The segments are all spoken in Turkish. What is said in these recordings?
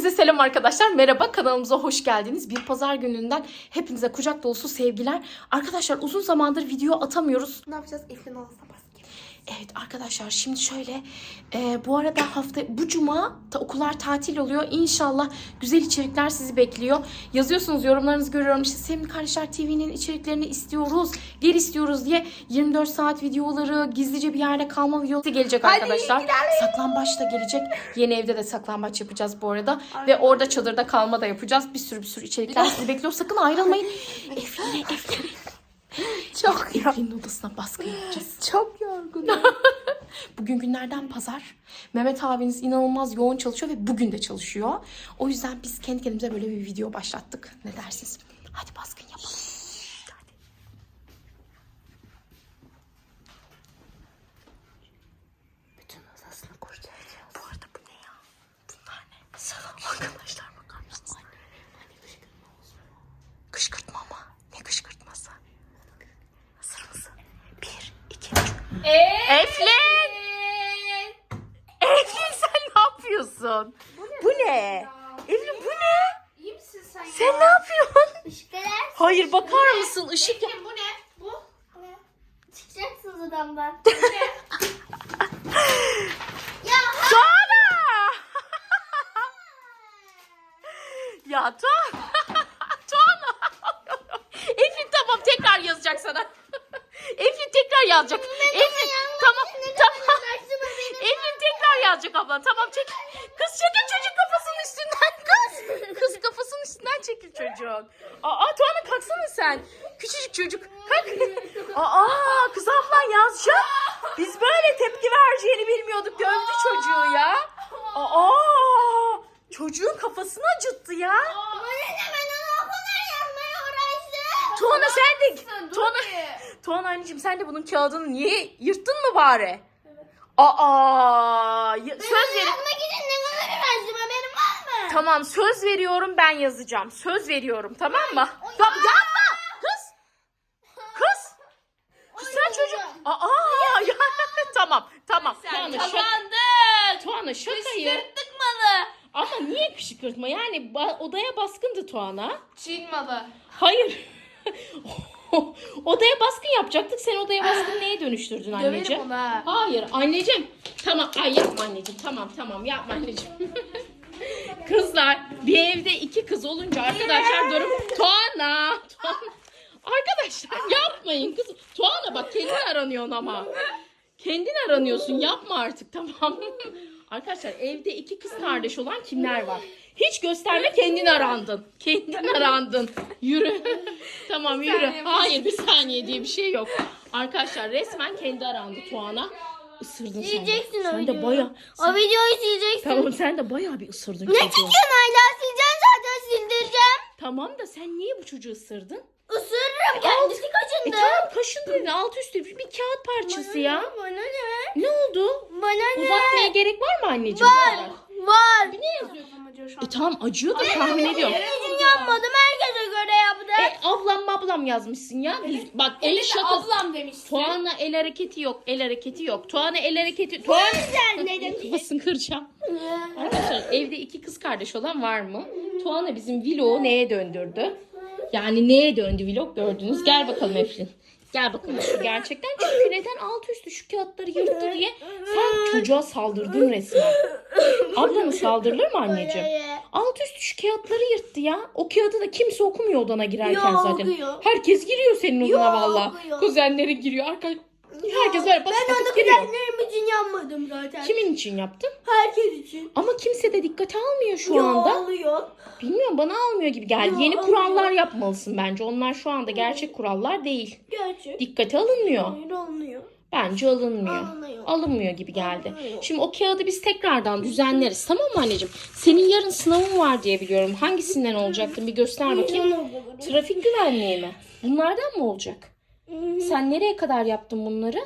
Herkese selam arkadaşlar. Merhaba kanalımıza hoş geldiniz. Bir pazar gününden hepinize kucak dolusu sevgiler. Arkadaşlar uzun zamandır video atamıyoruz. Ne yapacağız? Eflin basket. Evet arkadaşlar şimdi şöyle e, bu arada hafta bu cuma ta, okullar tatil oluyor. İnşallah güzel içerikler sizi bekliyor. Yazıyorsunuz yorumlarınızı görüyorum. İşte Sevimli Kardeşler TV'nin içeriklerini istiyoruz. Geri istiyoruz diye 24 saat videoları gizlice bir yerde kalma videosu gelecek Hadi arkadaşlar. gidelim. Saklambaç da gelecek. Yeni evde de saklambaç yapacağız bu arada. Ve orada çadırda kalma da yapacağız. Bir sürü bir sürü içerikler sizi bekliyor. Sakın ayrılmayın. Efline, Efline. Çok Efline'in odasına baskın yapacağız. Çok yorgunum. Bugün günlerden pazar. Mehmet abiniz inanılmaz yoğun çalışıyor ve bugün de çalışıyor. O yüzden biz kendi kendimize böyle bir video başlattık. Ne dersiniz? Hadi baskın yapalım. Hadi. Bütün odasını kurtaracağız. Bu arada bu ne ya? Bunlar ne? Arkadaşlar bakar mısınız? Kışkırtma mı? Ne kışkırtması? Hazır mısın? Bir, iki, üç. Eflin! Eflin sen ne yapıyorsun? Bu ne? Eflin bu ne? İyi misin sen ya? Sen ne yapıyorsun? Işıklar. Hayır bakar mısın ışık ya. bu ne? Bu? Bu ne? Çıkacaksınız odamdan. ya Tuana! ya Tuana! Tuana! Eflin tamam tekrar yazacak sana. Eflin tekrar yazacak. Eflin tamam tamam. Eflin tekrar yazacak abla. Tamam çek. Kız çekil çocuk kafasının üstünden kız. Kız kafasının üstünden çekil çocuğun. Aa Tuana kalksana sen. Küçücük çocuk. Kalk. Aa kız ablan yazacak. Biz böyle tepki vereceğini bilmiyorduk. Dövdü çocuğu ya. Aa çocuğun kafasını acıttı ya. Bana ne ben onu o kadar yazmaya uğraştım. Tuana sen de Tuana Tuana anneciğim sen de bunun kağıdını niye yırttın mı bari? Aa ya- söz ver. Yazmak için ne kadar haberin var mı? Tamam söz veriyorum ben yazacağım. Söz veriyorum tamam mı? Ya, yapma kız. Kız. Kız sen çocuk. Aa ya tamam tamam. Tuana şaka. Kazandık. Tuana şakayı. Kışkırttık malı. Ama niye kışkırtma? Yani ba- odaya baskındı Tuana. Çin malı. Hayır. odaya baskın yapacaktık. Sen odaya baskın neye dönüştürdün anneciğim? Döverim onu ha. Hayır anneciğim. Tamam ay yapma anneciğim. Tamam tamam yapma anneciğim. Kızlar bir evde iki kız olunca arkadaşlar durum Tuana. Tuana. Arkadaşlar yapmayın kız. Tuana bak kendin aranıyorsun ama. Kendin aranıyorsun yapma artık tamam. Arkadaşlar evde iki kız kardeş olan kimler var? Hiç gösterme kendin arandın. Kendin arandın. Yürü. tamam yürü. Hayır bir saniye diye bir şey yok. Arkadaşlar resmen kendi arandı Tuana. Isırdın sen de. O Sen de videoyu. baya. O videoyu sileceksin. Tamam sen de bayağı bir ısırdın Ne çocuğu. çekiyorsun hala sileceksin zaten sildireceğim. Tamam da sen niye bu çocuğu ısırdın? Isırırım kendisi E tamam kaşındı dedi alt üstü bir kağıt parçası ya. Bana ne? Ne oldu? Bana ne? Uzatmaya gerek var mı anneciğim? bu kadar? Var. Ne yazıyor tam acıyor şu an? E tamam acıyordur tahmin ediyorum. Bizim yapmadım herkese göre yaptı. E ablam ablam yazmışsın ya. Biz, bak el şakası. Ablam demişti. Tuana el hareketi yok. El hareketi yok. Tuana el hareketi. Tuana Sen ne demek? kafasını kıracağım. Arkadaşlar evde iki kız kardeş olan var mı? Tuana bizim vlogu neye döndürdü? Yani neye döndü vlog gördünüz. Gel bakalım Eflin. Gel bakalım şu gerçekten. Çünkü neden alt üstü şu kağıtları yırttı diye sen çocuğa saldırdın resmen. Ablana saldırılır mı anneciğim? Alt üstü şu kağıtları yırttı ya. O kağıdı da kimse okumuyor odana girerken Yok, zaten. okuyor. Herkes giriyor senin odana Yok, valla. okuyor. Kuzenleri giriyor. Arka... Herkes böyle basıp Ben onu giriyor. için yapmadım zaten. Kimin için yaptın? Herkes için. Ama kimse de dikkate almıyor şu Yo, anda. oluyor. Bilmiyorum bana almıyor gibi geldi. Yo, Yeni alıyor. kurallar yapmalısın bence. Onlar şu anda gerçek kurallar değil. Gerçek. Dikkate alınmıyor. Hayır olmuyor. Bence alınmıyor. Alınıyor. Alınmıyor gibi geldi. Alınıyor. Şimdi o kağıdı biz tekrardan düzenleriz. Tamam mı anneciğim? Senin yarın sınavın var diye biliyorum. Hangisinden olacaktı? Bir göster bakayım. Trafik güvenliği mi? Bunlardan mı olacak? Sen nereye kadar yaptın bunları?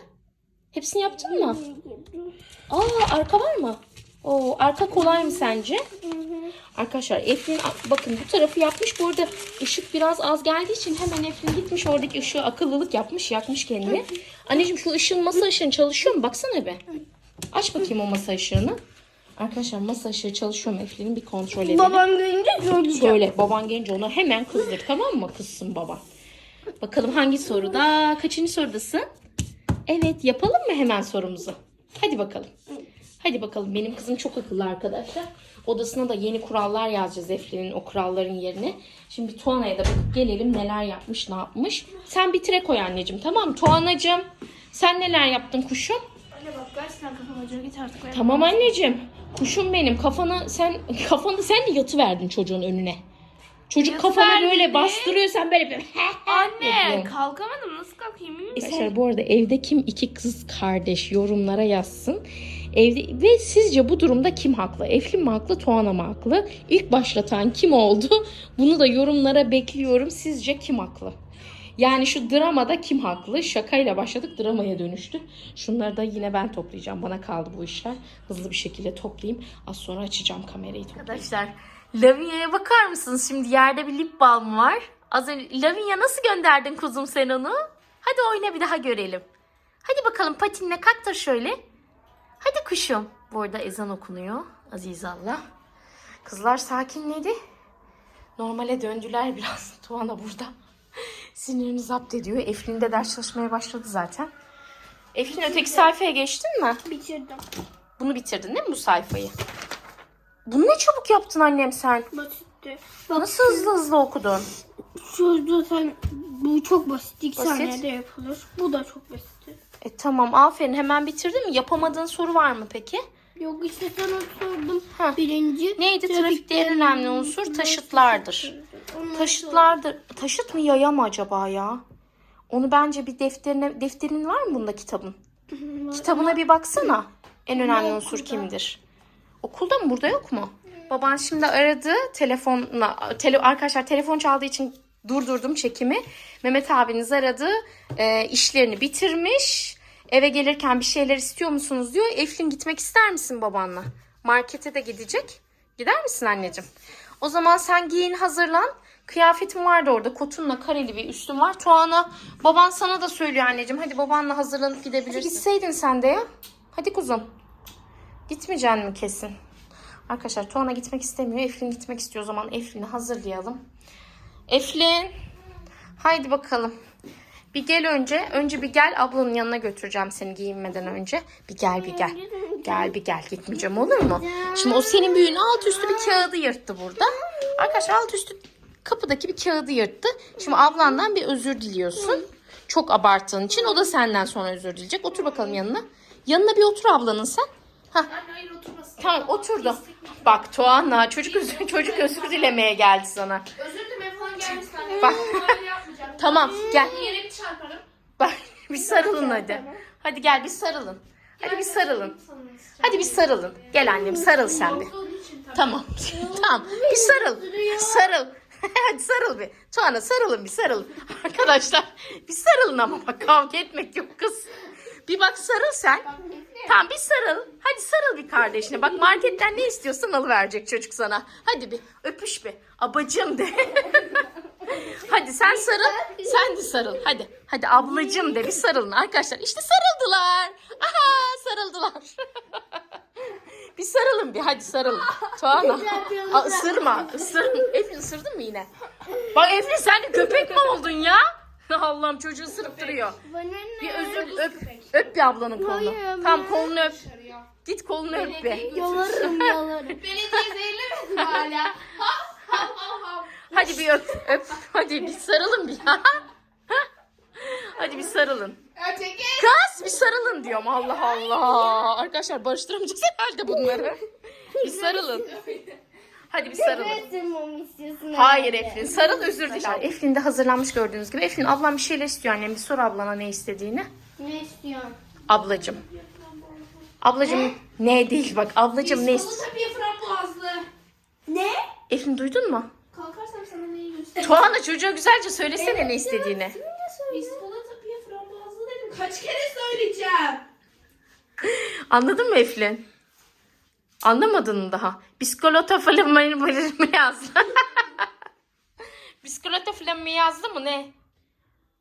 Hepsini yaptın mı? Aa arka var mı? Oo, arka kolay mı sence? Arkadaşlar Eflin bakın bu tarafı yapmış. Bu arada ışık biraz az geldiği için hemen Eflin gitmiş oradaki ışığı akıllılık yapmış. Yakmış kendini. Anneciğim şu ışığın masa ışığın çalışıyor mu? Baksana be. Aç bakayım o masa ışığını. Arkadaşlar masa ışığı çalışıyor mu Eflin'in bir kontrol edelim. Babam görünce söyleyeceğim. Söyle baban gelince onu hemen kızdır tamam mı? Kızsın baban. Bakalım hangi soruda? Kaçıncı sorudasın? Evet yapalım mı hemen sorumuzu? Hadi bakalım. Hadi bakalım benim kızım çok akıllı arkadaşlar. Odasına da yeni kurallar yazacağız Eflin'in o kuralların yerine. Şimdi bir Tuana'ya da bakıp gelelim neler yapmış ne yapmış. Sen bitire koy anneciğim tamam mı? Tuana'cığım sen neler yaptın kuşum? Anne bak gerçekten kafam acıyor. Git artık. Tamam anneciğim. Kuşum benim. Kafana sen kafanı sen de yatıverdin çocuğun önüne. Çocuk Yatıverdi böyle bastırıyor sen böyle bir Anne kalkamadım. Nasıl kalkayım? Arkadaşlar bu arada evde kim iki kız kardeş yorumlara yazsın. Evde ve sizce bu durumda kim haklı? Eflin mi haklı, Tuana mı haklı? İlk başlatan kim oldu? Bunu da yorumlara bekliyorum. Sizce kim haklı? Yani şu dramada kim haklı? Şakayla başladık dramaya dönüştü. Şunları da yine ben toplayacağım. Bana kaldı bu işler. Hızlı bir şekilde toplayayım. Az sonra açacağım kamerayı Arkadaşlar Lavinia'ya bakar mısınız? Şimdi yerde bir lip balm var. Az önce Lavinia nasıl gönderdin kuzum sen onu? Hadi oyna bir daha görelim. Hadi bakalım patinle kalktır şöyle. Hadi kuşum. Bu arada ezan okunuyor. Aziz Allah. Kızlar sakinledi. Normale döndüler biraz. Tuana burada. Sinirini zapt ediyor. Eflin de ders çalışmaya başladı zaten. Eflin öteki sayfaya geçtin mi? Bitirdim. Bunu bitirdin değil mi bu sayfayı? Bunu ne çabuk yaptın annem sen? Basitti. Nasıl hızlı hızlı okudun? Şu zaten bu çok basit. İki Basit. saniyede yapılır. Bu da çok basit. E tamam aferin hemen bitirdin mi? Yapamadığın soru var mı peki? Yok işte sana sordum. Ha. Birinci. Neydi? Trafikte en önemli unsur taşıtlardır. Taşıtlardır. Taşıt mı yaya mı acaba ya? Onu bence bir defterine defterin var mı bunda kitabın? Kitabına bir baksana. En önemli unsur kimdir? Okulda mı? Burada yok mu? Baban şimdi aradı telefonla. Tele, arkadaşlar telefon çaldığı için durdurdum çekimi. Mehmet abiniz aradı. Ee, işlerini bitirmiş. Eve gelirken bir şeyler istiyor musunuz diyor. Eflin gitmek ister misin babanla? Markete de gidecek. Gider misin anneciğim? O zaman sen giyin hazırlan. Kıyafetim vardı orada. Kotunla kareli bir üstüm var. Tuana baban sana da söylüyor anneciğim. Hadi babanla hazırlanıp gidebilirsin. gitseydin sen de ya. Hadi kuzum. Gitmeyeceksin mi kesin? Arkadaşlar Tuana gitmek istemiyor. Eflin gitmek istiyor. O zaman Eflin'i hazırlayalım. Eflin. Haydi bakalım. Bir gel önce. Önce bir gel ablanın yanına götüreceğim seni giyinmeden önce. Bir gel bir gel. Gel bir gel gitmeyeceğim olur mu? Şimdi o senin büyüğün alt üstü bir kağıdı yırttı burada. Arkadaşlar alt üstü kapıdaki bir kağıdı yırttı. Şimdi ablandan bir özür diliyorsun. Çok abarttığın için. O da senden sonra özür dileyecek. Otur bakalım yanına. Yanına bir otur ablanın sen. Hah. Anne hayır oturmasın. Tamam oturdu. Bak Tuana çocuk özür, çocuk özür dilemeye geldi sana. Özür dilerim falan gelmesin anne. Bak. Tamam gel. Yere bir çarparım. Bak bir sarılın hadi. Hadi gel bir sarılın. Hadi bir sarılın. Hadi bir sarılın. Gel annem sarıl sen bir. Tamam. tamam. Bir sarıl. Sarıl. Hadi sarıl bir. Tuana sarılın bir sarılın. Arkadaşlar bir sarılın ama bak kavga etmek yok kız. Bir bak sarıl sen. Tamam bir sarıl. Hadi sarıl bir kardeşine. Bak marketten ne istiyorsan alıverecek çocuk sana. Hadi bir öpüş bir. Abacım de. Hadi sen sarıl. Sen de sarıl. Hadi. Hadi ablacım de bir sarılın arkadaşlar. İşte sarıldılar. Aha sarıldılar. bir sarılın bir. Hadi sarılın. Tuana. Aa, ısırma. Isırma. Eflin ısırdın mı yine? Bak Eflin sen de köpek mi oldun ya? Allah'ım çocuğu ısırıp duruyor. Bir özür öp. Öp bir ablanın kolunu. Tamam kolunu öp. Git kolunu öp bir. Yalarım yalarım. Belediye zehirlemedi mi hala? Ha ha ha ha. Hadi bir öp. Öp. Hadi bir sarılın bir ya. Hadi bir sarılın. Kız bir sarılın diyorum. Allah Allah. Arkadaşlar barıştıramayacağız herhalde bunları. Bir sarılın. Hadi bir sarılın. Isırmamı istiyorsun. Hayır Eflin. Sarıl özür diler. Eflin de hazırlanmış gördüğünüz gibi. Eflin ablam bir şeyler istiyor annem. Bir sor ablana ne istediğini. Ne istiyorsun? Ablacım. Ablacım ne değil bak. Ablacım ne istiyor? Bir frambuazlı. Ne? Eflin duydun mu? Kalkarsam sana neyi göstereyim? Tuana çocuğa güzelce söylesene ne istediğini. Biskolata bir frambuazlı dedim. Kaç kere söyleyeceğim? Anladın mı Eflin? Anlamadın mı daha? Biskolata falan mı yazdı? Biskolata falan mı yazdı mı ne?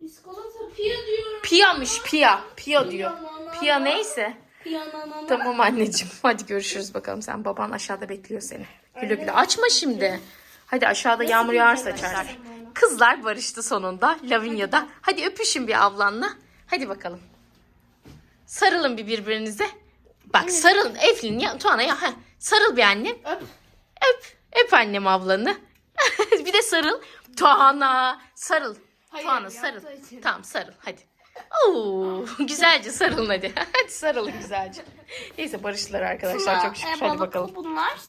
Biskolata pia diyorum. Piyamış piya. Piya diyor. Piya neyse. Yanana. Tamam anneciğim. Hadi görüşürüz bakalım. Sen baban aşağıda bekliyor seni. Güle güle. Açma şimdi. Hadi aşağıda yağmur yağarsa açarsın. Kızlar barıştı sonunda. Lavinia'da. Hadi öpüşün bir ablanla. Hadi bakalım. Sarılın bir birbirinize. Bak sarılın. Eflin ya Tuana ya. Heh. Sarıl bir annem. Öp. Öp. Öp annem ablanı. bir de sarıl. Tuana. Sarıl. Hayır, Tuana sarıl. için. Tamam sarıl hadi. Oo, güzelce sarılın hadi. Hadi sarılın güzelce. Neyse barıştılar arkadaşlar. Çok şükür. Hadi bakalım. bunlar.